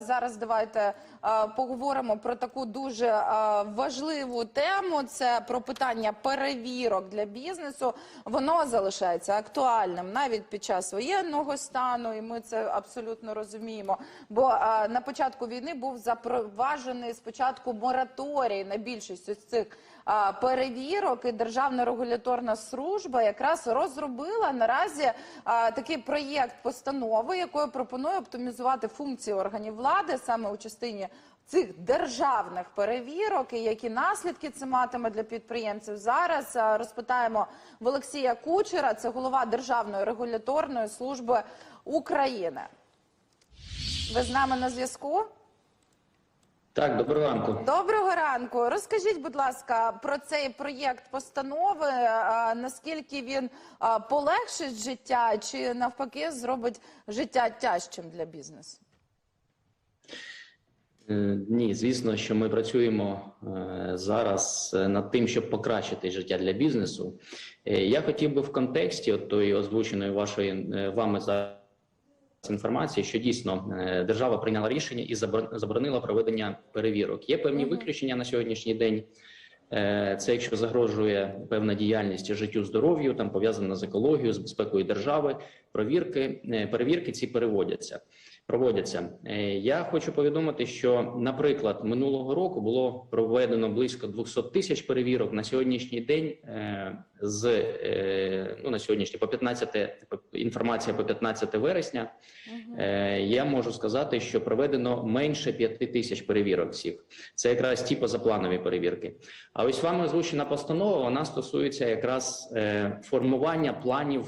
Зараз давайте е, поговоримо про таку дуже е, важливу тему. Це про питання перевірок для бізнесу. Воно залишається актуальним навіть під час воєнного стану, і ми це абсолютно розуміємо. Бо е, на початку війни був запроваджений спочатку мораторій на більшість ось цих перевірок. І Державна регуляторна служба якраз розробила наразі такий проєкт постанови, якою пропонує оптимізувати функції органів влади саме у частині цих державних перевірок і які наслідки це матиме для підприємців. Зараз розпитаємо в Олексія Кучера, це голова Державної регуляторної служби України. Ви з нами на зв'язку? Так, доброго ранку. Доброго ранку. Розкажіть, будь ласка, про цей проєкт постанови. Наскільки він полегшить життя, чи навпаки зробить життя тяжчим для бізнесу? Е, Ні, звісно, що ми працюємо е, зараз е, над тим, щоб покращити життя для бізнесу. Е, Я хотів би в контексті от тої озвученої вашої е, вами зараз інформації, що дійсно е, держава прийняла рішення і забор- заборонила проведення перевірок. Є певні виключення на сьогоднішній день. Е, Це якщо загрожує певна діяльність життю, здоров'ю, там пов'язана з екологією, з безпекою держави. Провірки, е, перевірки ці переводяться. Проводяться. Е, Я хочу повідомити, що, наприклад, минулого року було проведено близько 200 тисяч перевірок. На сьогоднішній день е, з ну на сьогоднішній по 15 інформація по 15 вересня. Е, Я можу сказати, що проведено менше 5 тисяч перевірок всіх. Це якраз ті позапланові перевірки. А ось вами озвучена постанова вона стосується якраз формування планів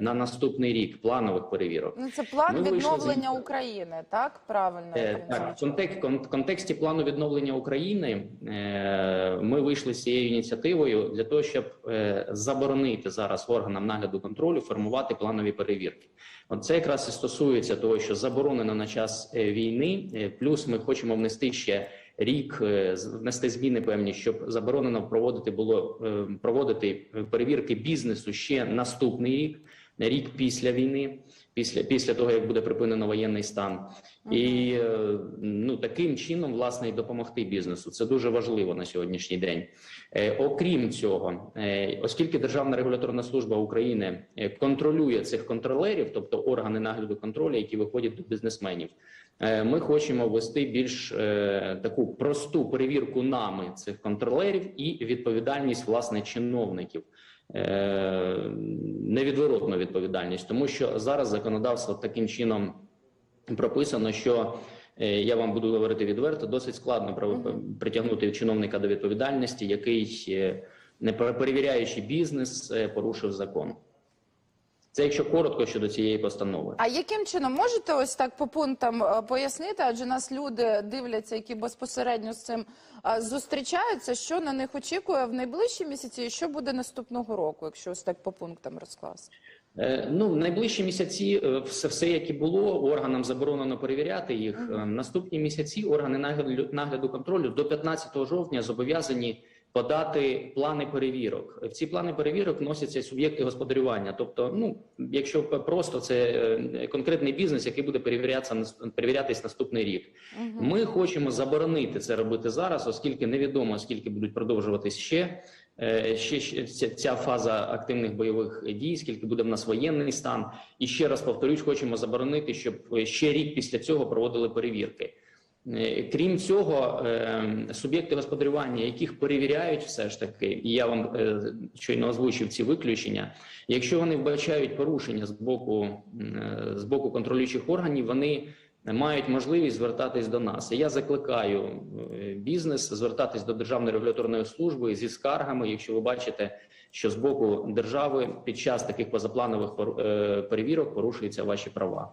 на наступний рік, планових перевірок. Ну, це план Ми вийшли відновлення України, так? Правильно? Е, так в контек- контексті плану відновлення України е, ми вийшли з цією ініціативою для того, щоб е, заборонити зараз органам нагляду контролю формувати планові перевірки. От це якраз і стосується того, що заборонено на час е, війни. е, Плюс ми хочемо внести ще рік, е, внести зміни певні, щоб заборонено проводити було проводити перевірки бізнесу ще наступний рік, рік після війни, після після того як буде припинено воєнний стан. І е, ну таким чином власне і допомогти бізнесу. Це дуже важливо на сьогоднішній день. Е, окрім цього, е, оскільки Державна регуляторна служба України контролює цих контролерів, тобто органи нагляду контролю, які виходять до бізнесменів. Ми хочемо ввести більш е, таку просту перевірку нами цих контролерів і відповідальність власне чиновників. Е, Невідворотну відповідальність, тому що зараз законодавство таким чином прописано, що е, я вам буду говорити відверто, досить складно притягнути чиновника до відповідальності, який е, не перевіряючи бізнес, порушив закон. Це якщо коротко щодо цієї постанови. А яким чином можете ось так по пунктам е, пояснити? Адже нас люди дивляться, які безпосередньо з цим е, зустрічаються. Що на них очікує в найближчі місяці, і що буде наступного року, якщо ось так по пунктам розкласти? Е, Ну, в найближчі місяці все, все, як і було, органам заборонено перевіряти їх. Наступні місяці органи нагляду, нагляду контролю до 15 жовтня зобов'язані подати плани перевірок. В ці плани перевірок вносяться суб'єкти господарювання. Тобто, ну якщо просто це е, конкретний бізнес, який буде перевірятися перевірятись наступний рік. Ми хочемо заборонити це робити зараз, оскільки невідомо скільки будуть продовжуватись ще. е, Ще, ця, фаза активних бойових дій, скільки буде в нас воєнний стан, і ще раз повторюсь, хочемо заборонити, щоб ще рік після цього проводили перевірки. Е, Крім цього, е, суб'єкти господарювання, яких перевіряють, все ж таки, і я вам е, щойно озвучив ці виключення. Якщо вони вбачають порушення з боку е, з боку контролюючих органів, вони мають можливість звертатись до нас. Я закликаю бізнес звертатись до державної регуляторної служби зі скаргами, якщо ви бачите, що з боку держави під час таких позапланових перевірок порушуються ваші права.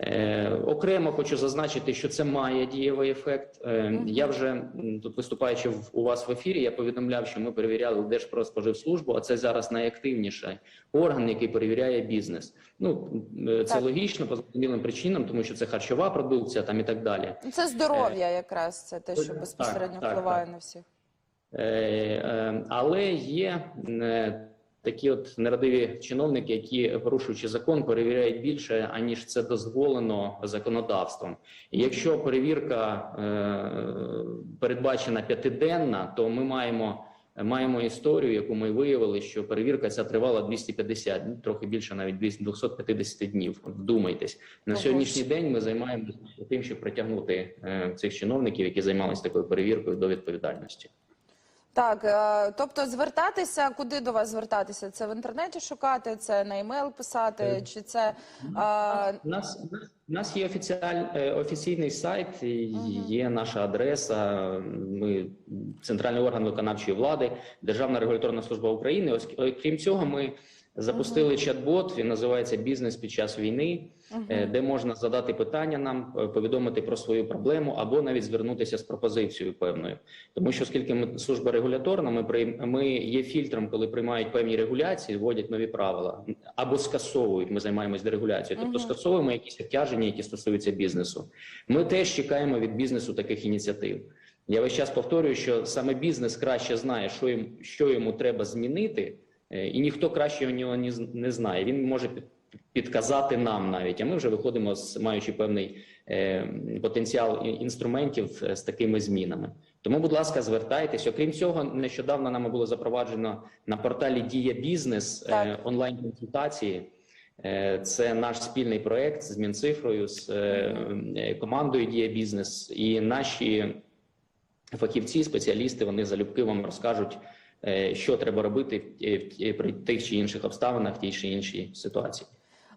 Е, окремо хочу зазначити, що це має дієвий ефект. Е, Я вже тут виступаючи в, у вас в ефірі, я повідомляв, що ми перевіряли Держпродспоживслужбу, а це зараз найактивніший орган, який перевіряє бізнес. Ну е, це Так. логічно по зрозумілим причинам, тому що це харчова продукція, там і так далі. Це здоров'я, якраз це те, що безпосередньо так, впливає так. на всіх. Е, е, але є е, такі от нерадиві чиновники, які порушуючи закон, перевіряють більше аніж це дозволено законодавством. І якщо перевірка е, передбачена п'ятиденна, то ми маємо. Маємо історію, яку ми виявили, що перевірка ця тривала 250, ну, трохи більше навіть 200 250 днів. Вдумайтесь на Ого. сьогоднішній день. Ми займаємося тим, щоб притягнути е, цих чиновників, які займалися такою перевіркою до відповідальності. Так, е, тобто звертатися, куди до вас звертатися? Це в інтернеті шукати, це на емейл писати, Е, чи це е, У нас у нас є офіціаль, офіційний сайт, є наша адреса. Ми центральний орган виконавчої влади, Державна регуляторна служба України. Ось крім цього, ми запустили чат-бот. Він називається Бізнес під час війни, е, де можна задати питання нам, е, повідомити про свою проблему або навіть звернутися з пропозицією певною. Тому що оскільки ми служба регуляторна, ми прийм- ми є фільтром, коли приймають певні регуляції, вводять нові правила або скасовують. Ми займаємось дерегуляцією, тобто Мгм. скасовуємо якісь обтяження, які стосуються бізнесу. Ми теж чекаємо від бізнесу таких ініціатив. Я весь час повторюю, що саме бізнес краще знає, що йому, що йому треба змінити, і ніхто краще у нього не знає. Він може підказати нам навіть. А ми вже виходимо з маючи певний е, потенціал інструментів е, з такими змінами. Тому, будь ласка, звертайтесь. Окрім цього, нещодавно нами було запроваджено на порталі Дія бізнес е, онлайн консультації. Е, Це наш спільний проект з Мінцифрою, з е, е, командою Дія бізнес, і наші фахівці, спеціалісти, вони залюбки вам розкажуть, е, що треба робити в- в- при тих чи інших обставинах, в тій чи іншій ситуації.